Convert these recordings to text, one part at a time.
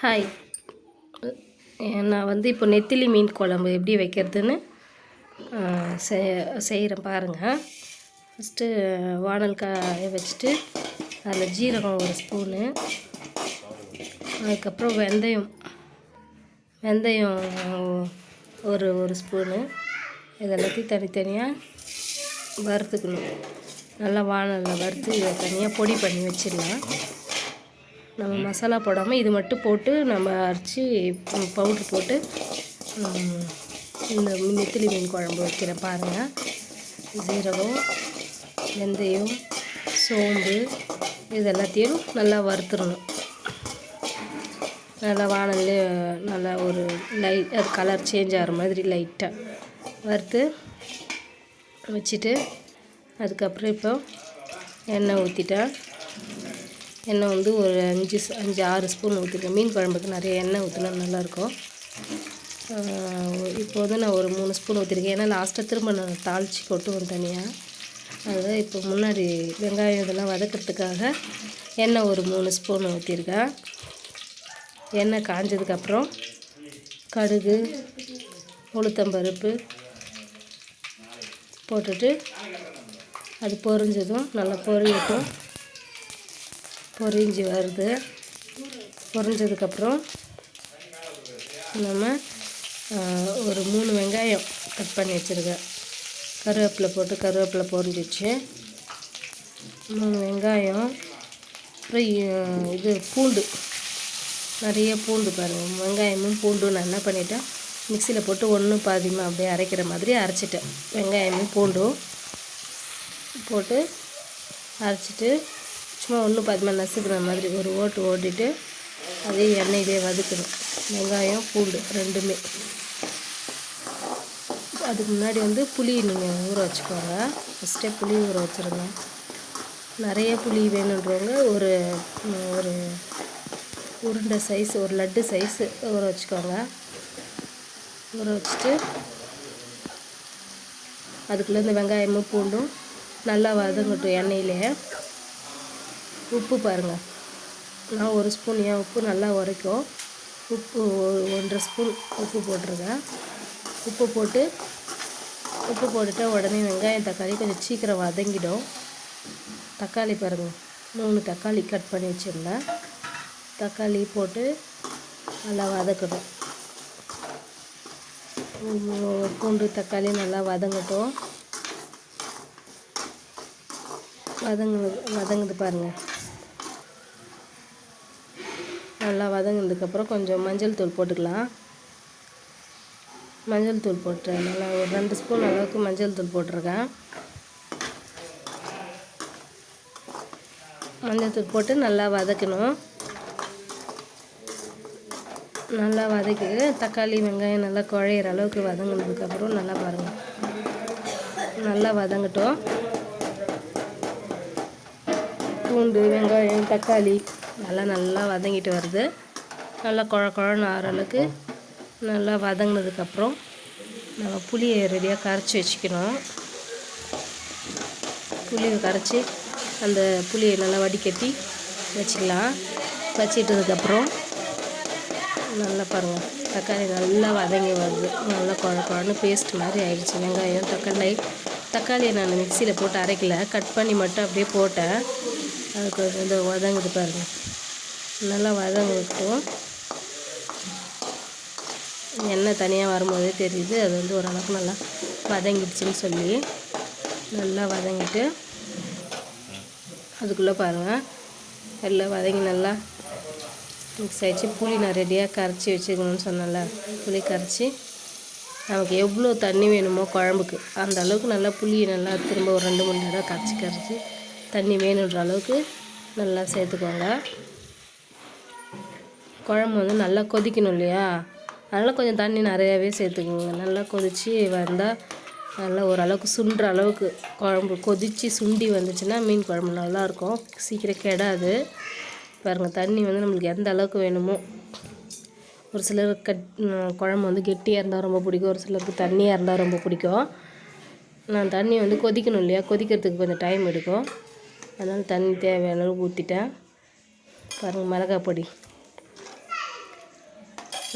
Hi நான் வந்து இப்போ நெத்திலி மீன் குழம்பு எப்படி வைக்கிறதுன்னு செய்கிறேன் பாருங்கள் ஃபஸ்ட்டு வானல் காய வச்சுட்டு அதில் ஜீரகம் ஒரு ஸ்பூனு. அதுக்கப்புறம் வெந்தயம் வெந்தயம் ஒரு ஒரு ஸ்பூனு. இதெல்லாத்தையும் தனித்தனியாக வறுத்துக்கணும். நல்லா வானலில் வறுத்து இதை தனியாக பொடி பண்ணி வச்சிடலாம். நம்ம மசாலா போடாமல் இது மட்டும் போட்டு நம்ம அரைச்சி பவுட்ரு போட்டு இந்த நெத்திலி மீன் குழம்பு வைக்கிறேன் பாருங்கள் ஜீரகம் வெந்தயம் சோம்பு இது எல்லாத்தையும் நல்லா வறுத்துடணும். நல்லா வானல்லே நல்லா ஒரு லைட் அது கலர் சேஞ்ச் ஆகிற மாதிரி லைட்டாக வறுத்து வச்சுட்டு அதுக்கப்புறம் இப்போ எண்ணெய் ஊற்றிட்டேன் எண்ணெய் வந்து ஒரு அஞ்சு அஞ்சு ஆறு ஸ்பூன் ஊற்றிருக்கேன் மீன் குழம்புக்கு நிறைய எண்ணெய் ஊற்றினா நல்லாயிருக்கும். இப்போ வந்து நான் ஒரு மூணு ஸ்பூன் ஊற்றிருக்கேன் ஏன்னா லாஸ்ட்டாக திரும்ப நான் தாளித்து கொட்டுவோம் தனியாக அதுதான் இப்போ முன்னாடி வெங்காயம் இதெல்லாம் வதக்கிறதுக்காக எண்ணெய் ஒரு மூணு ஸ்பூன் ஊற்றிருக்கேன் எண்ணெய் காஞ்சதுக்கப்புறம் கடுகு உளுத்தம்பருப்பு போட்டுட்டு அது பொரிஞ்சதும் நல்லா பொரியட்டும். பொரிஞ்சு வருது. பொரிஞ்சதுக்கப்புறம் நம்ம ஒரு மூணு வெங்காயம் கட் பண்ணி வச்சுருக்கேன் கருவேப்பிலை போட்டு கருவேப்பிலை பொரிஞ்சிச்சு. மூணு வெங்காயம் அப்புறம் இது பூண்டு. நிறைய பூண்டு பாருங்கள் வெங்காயமும் பூண்டும் நான் என்ன பண்ணிட்டேன் மிக்சியில் போட்டு ஒன்று பாதிமாக அப்படியே அரைக்கிற மாதிரி அரைச்சிட்டேன். வெங்காயமும் பூண்டும் போட்டு அரைச்சிட்டு சும்மா ஒன்று பாதிமா நசுக்கிற மாதிரி ஒரு ஓட்டு ஓட்டிட்டு அதே எண்ணெயிலே வதக்கணும். வெங்காயம் பூண்டு ரெண்டுமே. அதுக்கு முன்னாடி வந்து புளி நீங்கள் ஊற வச்சுக்கோங்க. ஃபஸ்ட்டே புளி ஊற வச்சுருங்க. நிறைய புளி வேணுன்றவங்க ஒரு ஒரு உருண்டை சைஸ் ஒரு லட்டு சைஸு ஊற வச்சுக்கோங்க. ஊற வச்சுட்டு அதுக்குள்ளே இந்த வெங்காயமும் பூண்டும் நல்லா வதங்கட்டும் எண்ணெயிலே. உப்பு பாருங்கள் நான் ஒரு ஸ்பூன் என் உப்பு நல்லா உரைக்கும். உப்பு ஒன்றரை ஸ்பூன் உப்பு போட்டிருக்கேன் உப்பு போட்டு உப்பு போட்டுட்டு உடனே வெங்காயம் தக்காளி கொஞ்சம் சீக்கிரம் வதங்கிடும். தக்காளி பாருங்கள் மூணு தக்காளி கட் பண்ணி வச்சுருந்தேன். தக்காளி போட்டு நல்லா வதக்கணும். பூண்டு தக்காளி நல்லா வதங்கட்டும். வதங்குது வதங்குது பாருங்கள் நல்லா வதங்கினதுக்கப்புறம் கொஞ்சம் மஞ்சள் தூள் போட்டுக்கலாம். மஞ்சள் தூள் போட்டுறேன் நல்லா ஒரு ரெண்டு ஸ்பூன் அளவுக்கு மஞ்சள் தூள் போட்டிருக்கேன். மஞ்சள் தூள் போட்டு நல்லா வதக்கணும். நல்லா வதக்கி தக்காளி வெங்காயம் நல்லா குழையிற அளவுக்கு வதங்கினதுக்கப்புறம் நல்லா பாருங்கள் நல்லா வதங்கட்டும். பூண்டு வெங்காயம் தக்காளி நல்லா நல்லா வதங்கிட்டு வருது. நல்லா குழ குழன்னு ஆகிற அளவுக்கு நல்லா வதங்கினதுக்கப்புறம் நம்ம புளியை ரெடியாக கரைச்சி வச்சுக்கணும். புளியை கரைச்சி அந்த புளியை நல்லா வடிகட்டி வச்சுக்கலாம். வச்சிட்டதுக்கப்புறம் நல்லா பாருங்கள் தக்காளி நல்லா வதங்கி வருது. நல்லா குழ குழன்னு பேஸ்ட் மாதிரி ஆயிடுச்சு. வெங்காயம் தக்காளி தக்காளியை நான் மிக்சியில் போட்டு அரைக்கல. கட் பண்ணி மட்டும் அப்படியே போட்டேன். அதுக்கு இந்த வதங்குது பாருங்கள் நல்லா வதங்கட்டும் எண்ணெய் தனியாக வரும்போதே தெரியுது அது வந்து ஓரளவுக்கு நல்லா வதங்கிடுச்சின்னு சொல்லி நல்லா வதங்கிட்டு அதுக்குள்ளே பாருங்கள் எல்லாம் வதங்கி நல்லா மிக்ஸ் ஆகிடுச்சு புளி நான் ரெடியாக கரைச்சி வச்சுக்கணும்னு சொன்னேன்ல புளி கரைச்சி. நமக்கு எவ்வளோ தண்ணி வேணுமோ குழம்புக்கு அந்த அளவுக்கு நல்லா புளியை நல்லா திரும்ப ஒரு ரெண்டு மணி நேரம் கரைச்சி கரைச்சி தண்ணி வேணுன்ற அளவுக்கு நல்லா சேர்த்துக்கோங்க. குழம்பு வந்து நல்லா கொதிக்கணும் இல்லையா? அதனால் கொஞ்சம் தண்ணி நிறையாவே சேர்த்துக்கோங்க. நல்லா கொதித்து வந்தால் நல்லா ஓரளவுக்கு சுண்டுற அளவுக்கு குழம்பு கொதித்து சுண்டி வந்துச்சுன்னா மீன் குழம்பு நல்லாயிருக்கும். சீக்கிரம் கெடாது. பாருங்கள் தண்ணி வந்து நம்மளுக்கு எந்த அளவுக்கு வேணுமோ. ஒரு சிலர் கட் குழம்பு வந்து கெட்டியாக இருந்தால் ரொம்ப பிடிக்கும். ஒரு சிலருக்கு தண்ணியாக இருந்தால் ரொம்ப பிடிக்கும். நான் தண்ணி வந்து கொதிக்கணும் இல்லையா? கொதிக்கிறதுக்கு கொஞ்சம் டைம் எடுக்கும். அதனால் தண்ணி தேவையான அளவுக்கு ஊற்றிட்டேன் பாருங்கள் மிளகாய் பொடி.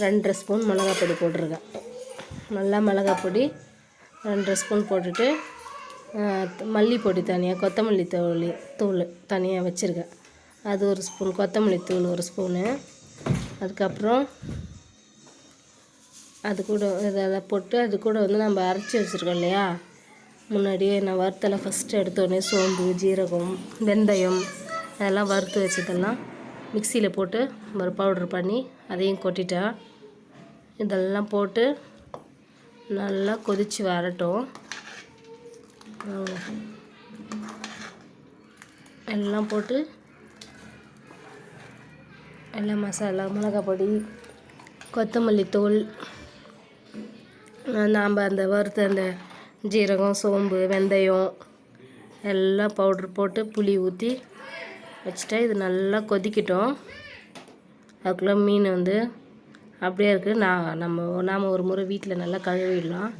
ரெண்டரை ஸ்பூன் மிளகாய் பொடி போட்டிருக்கேன். நல்லா மிளகாய் பொடி ரெண்டரை ஸ்பூன் போட்டுட்டு மல்லிப்பொடி தனியாக கொத்தமல்லி தூள் தூள் தனியாக வச்சுருக்கேன். அது ஒரு ஸ்பூன் கொத்தமல்லி தூள் ஒரு ஸ்பூனு. அதுக்கப்புறம் அது கூட இதெல்லாம் போட்டு அது கூட வந்து நம்ம அரைச்சி வச்சுருக்கோம் இல்லையா? முன்னாடியே நான் வறுத்தலை ஃபஸ்ட்டு எடுத்தோடனே சோம்பு ஜீரகம் வெந்தயம் அதெல்லாம் வறுத்து வச்சதெல்லாம் மிக்சியில் போட்டு ஒரு பவுடர் பண்ணி அதையும் கொட்டிட்டேன் இதெல்லாம் போட்டு நல்லா கொதித்து வரட்டும். எல்லாம் போட்டு எல்லாம் மசாலா மிளகாய் பொடி கொத்தமல்லி தூள் நாம் அந்த வறுத்த அந்த ஜீரகம் சோம்பு வெந்தயம் எல்லாம் பவுட்ரு போட்டு புளி ஊற்றி வச்சுட்டா இது நல்லா கொதிக்கட்டும். அதுக்குள்ளே மீன் வந்து அப்படியே இருக்குது நான் நம்ம நாம் ஒரு முறை வீட்டில் நல்லா கழுவிடலாம்.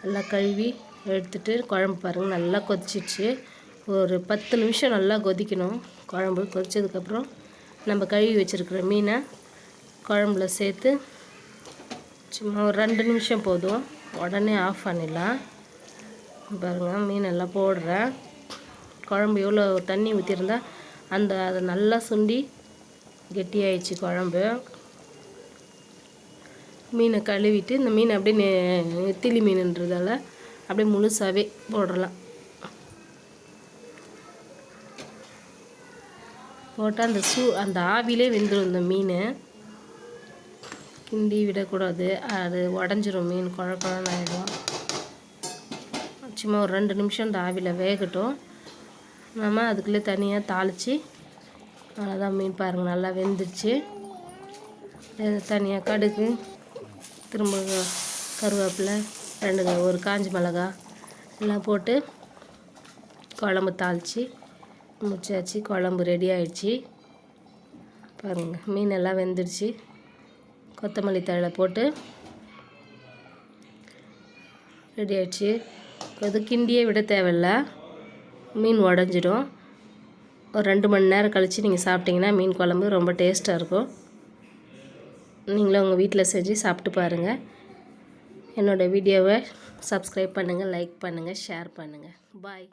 நல்லா கழுவி எடுத்துட்டு குழம்பு பாருங்கள் நல்லா கொதிச்சிடுச்சு. ஒரு பத்து நிமிஷம் நல்லா கொதிக்கணும். குழம்பு கொதிச்சதுக்கப்புறம் நம்ம கழுவி வச்சுருக்கிற மீனை குழம்புல சேர்த்து சும்மா ஒரு ரெண்டு நிமிஷம் போதும். உடனே ஆஃப் பண்ணிடலாம். பாருங்கள் மீன் எல்லாம் போடுறேன். குழம்பு எவ்வளோ தண்ணி ஊற்றிருந்தால் அந்த அதை நல்லா சுண்டி கெட்டியாயிடுச்சு குழம்பு. மீனை கழுவிட்டு இந்த மீன் அப்படியே நெ- நெத்திலி மீனுன்றதால அப்படியே முழுசாகவே போடலாம். போட்டால் அந்த சூ அந்த ஆவிலே வெந்துடும் இந்த மீன். கிண்டி விடக்கூடாது அது உடஞ்சிரும் மீன் குழ குழன்னு ஆகிடும் சும்மா ஒரு ரெண்டு நிமிஷம் இந்த ஆவியில் வேகட்டும். நம்ம அதுக்குள்ளே தனியாக தாளித்து அவ்வளோதான் மீன் பாருங்கள் நல்லா வெந்துருச்சு. தனியாக கடுகு திரும்ப கருவேப்பிலை ரெண்டு ஒரு காஞ்சி மிளகா எல்லாம் போட்டு குழம்பு தாளித்து முடிச்சாச்சு குழம்பு ரெடி ஆயிடுச்சு. பாருங்கள் மீன் எல்லாம் வெந்துடுச்சு கொத்தமல்லி தழை போட்டு ரெடி ஆயிடுச்சு. அது கிண்டியே விட தேவையில்ல. மீன் உடஞ்சிடும். ஒரு ரெண்டு மணி நேரம் கழித்து நீங்கள் சாப்பிட்டீங்கன்னா மீன் குழம்பு ரொம்ப டேஸ்ட்டாக இருக்கும். நீங்களும் உங்கள் வீட்டில் செஞ்சு சாப்பிட்டு பாருங்கள் என்னோடய வீடியோவை சப்ஸ்கிரைப் பண்ணுங்கள் லைக் பண்ணுங்கள் ஷேர் பண்ணுங்கள் பாய்